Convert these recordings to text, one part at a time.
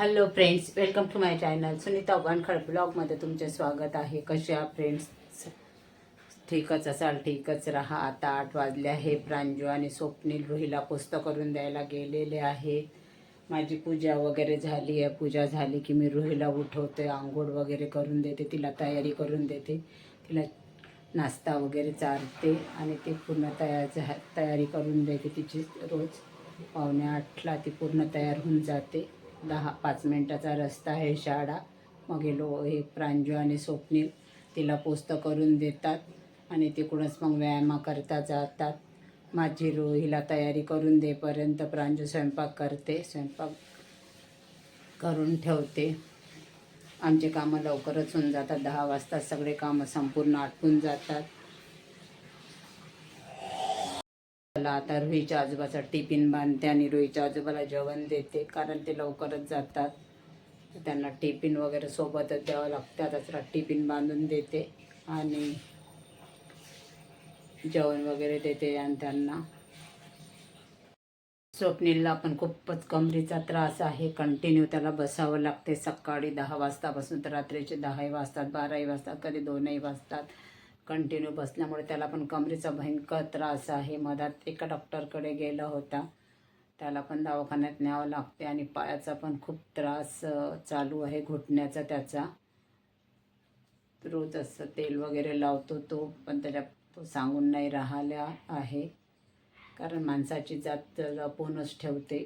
Hello friends welcome to my channel Sunita Wankhade ब्लॉगमध्ये तुमचे स्वागत आहे. कसे आहात फ्रेंड्स ठीकच असाल ठीकच राहा. आता आठ वाजले आहे. प्रांजू आणि स्वप्नील रुहीला पुस्तक करून द्यायला गेलेले आहे. माझी पूजा वगैरे झाली आहे. पूजा झाली की मी रुहीला उठवते आंघोळ वगैरे करून देते तिला तयारी करून देते तिला नाश्ता वगैरे चारते आणि ती पूर्ण तयार झा तयारी करून देते. तिची रोज पावणे आठला ती पूर्ण तयार होऊन जाते. दहा पाच मिनटाचा रस्ता आहे शाळा. मग हे लो हे प्रांजू आणि स्वप्नील तिला पोस्त करून देतात आणि तिकडूनच मग व्यायामा करता जातात. माझी रो हिला तयारी करून देपर्यंत प्रांजू स्वयंपाक करते स्वयंपाक करून ठेवते. आमचे कामं लवकरच होऊन जातात. दहा वाजता सगळे कामं संपूर्ण आटपून जातात. मला आता रुईच्या आजोबाचा टिफिन बांधते आणि रुईच्या आजोबाला जेवण देते कारण ते लवकरच जातात. त्यांना टिफिन वगैरे सोबतच द्यावं लागतं आता टिफिन बांधून देते आणि जेवण वगैरे देते आणि त्यांना. स्वप्नीलला पण खूपच कमरीचा त्रास आहे कंटिन्यू त्याला बसावं लागते. सकाळी दहा वाजतापासून तर रात्रीचे दहाही वाजतात बाराही वाजतात कधी दोनही वाजतात. कंटिन्यू बसल्यामुळे त्याला पण कमरेचा भयंकर त्रास आहे. मधात एका डॉक्टरकडे गेला होता. त्याला पण दवाखान्यात न्यावं लागते आणि पायाचा पण खूप त्रास चालू आहे घुटण्याचा त्याचा. रोज असं तेल वगैरे लावतो तो पण त्याच्या तो सांगून नाही राहिला आहे. कारण माणसाची जात लपवूनच ठेवते.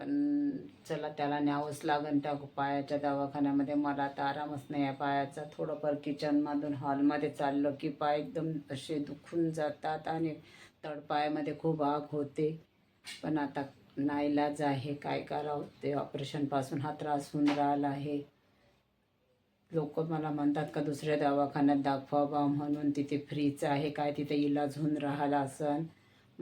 पण चला त्याला न्यावंच लागेल त्या पायाच्या दवाखान्यामध्ये. मला आता आरामच नाही आहे पायाचा. थोडंफार किचनमधून हॉलमध्ये चाललं की पाय एकदम असे दुखून जातात आणि तळपायामध्ये खूप आग होते. पण आता नाईलाज आहे. काय करावं? ते ऑपरेशनपासून हा त्रास होऊन राहिला आहे. लोक मला म्हणतात का दुसऱ्या दवाखान्यात दाखवा बा म्हणून. तिथे फ्रीच आहे. काय तिथे इलाज होऊन राहिला असन?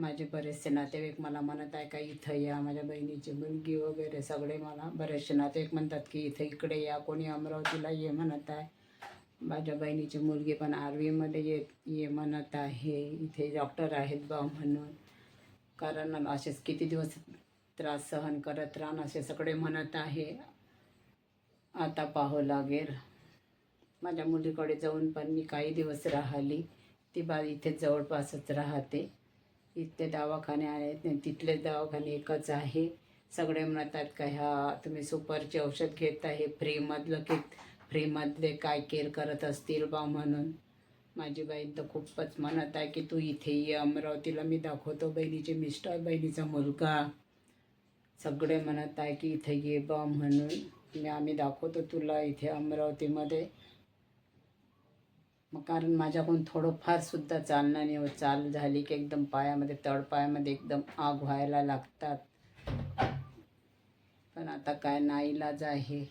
माझे बरेचसे नातेवाईक मला म्हणत आहे का इथं या माझ्या बहिणीची मुलगी वगैरे सगळे मला. बरेचसे नातेवाईक म्हणतात की इथं इकडे या कोणी अमरावतीला ये म्हणत आहे. माझ्या बहिणीची मुलगी पण आर्वीमध्ये ये ये म्हणत आहे. इथे डॉक्टर आहेत बा म्हणून. कारण असेच किती दिवस त्रास सहन करत राहण असे सगळे म्हणत आहे. आता पाहावं लागेल. माझ्या मुलीकडे जाऊन पण मी काही दिवस राहिली. ती बा इथे जवळपासच राहते. इथले दवाखाने आहेत तिथले दवाखाने एकच आहे. सगळे म्हणतात का ह्या तुम्ही सुपरचे औषध घेत आहे फ्रीमधलं की फ्रीमधले काय केअर करत असतील बा म्हणून. माझी बहीण तर खूपच म्हणत आहे की तू इथे ये अमरावतीला मी दाखवतो बहिणीचे मिस्टर बहिणीचा मुलगा. सगळे म्हणत आहे की इथे ये बा म्हणून मी आम्ही दाखवतो तुला इथे अमरावतीमध्ये. मग कारण माझ्याकडून थोडंफार सुद्धा चालणं नाही होत. चाल झाली की एकदम पायामध्ये तळपायामध्ये एकदम आग व्हायला लागतात. पण आता काय नाईलाज आहे.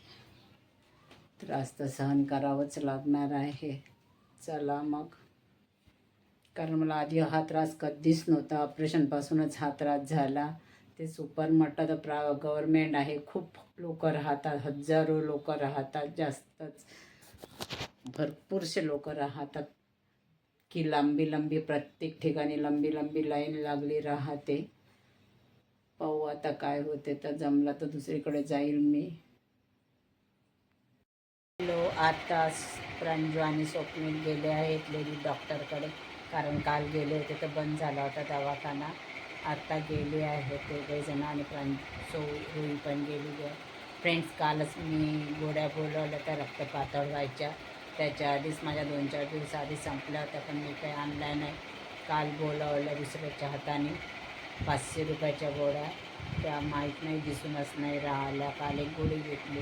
त्रास तर सहन करावंच लागणार आहे. चला मग. कारण मला आधी हा त्रास कधीच नव्हता. ऑपरेशनपासूनच हा त्रास झाला. ते सुपर म्हटलं तर प्रा गव्हर्मेंट आहे. खूप लोक राहतात. हजारो लोक राहतात. जास्तच. भरपूरसे लोक राहतात की लांबी लांबी प्रत्येक ठिकाणी लंबी लंबी लाईन लागली राहते. पाहू आता काय होते तर जमलं तर दुसरीकडे जाईल मी. हॅलो आता प्रांजू आणि स्वप्नील गेले आहेत लेडी डॉक्टरकडे. कारण काल गेले होते तर बंद झाला होता दवाखाना. आता गेले आहेत दोघेजणं आणि प्रांजू रुई पण गेलेली आहे. फ्रेंड्स कालच मी गोड्या बोलवल्या त्या रक्त पातळ व्हायच्या. त्याच्या आधीच माझ्या दोन चार दिवस आधी संपल्या होत्या पण मी काही आणल्या नाही. काल बोलावलं दुसऱ्याच्या हाताने. पाचशे रुपयाच्या गोळ्या. त्या माहीत नाही दिसूनच नाही राहिल्या. काल एक गोळी घेतली.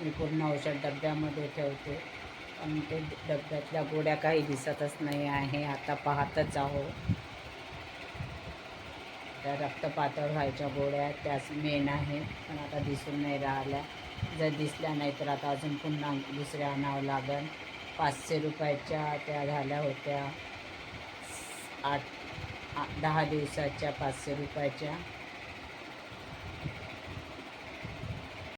मी पूर्ण औषध डब्यामध्ये ठेवते. पण ते डब्यातल्या गोळ्या काही दिसतच नाही आहे. आता पाहतच आहो. त्या रक्त पातळ व्हायच्या गोळ्या त्याच मेन आहे. पण आता दिसून नाही राहिल्या. जर दिसल्या नाही तर आता अजून पुन्हा दुसऱ्या आणावं लागेल. पाचशे रुपयाच्या त्या झाल्या होत्या. आठ आ- दहा दिवसाच्या पाचशे रुपयाच्या.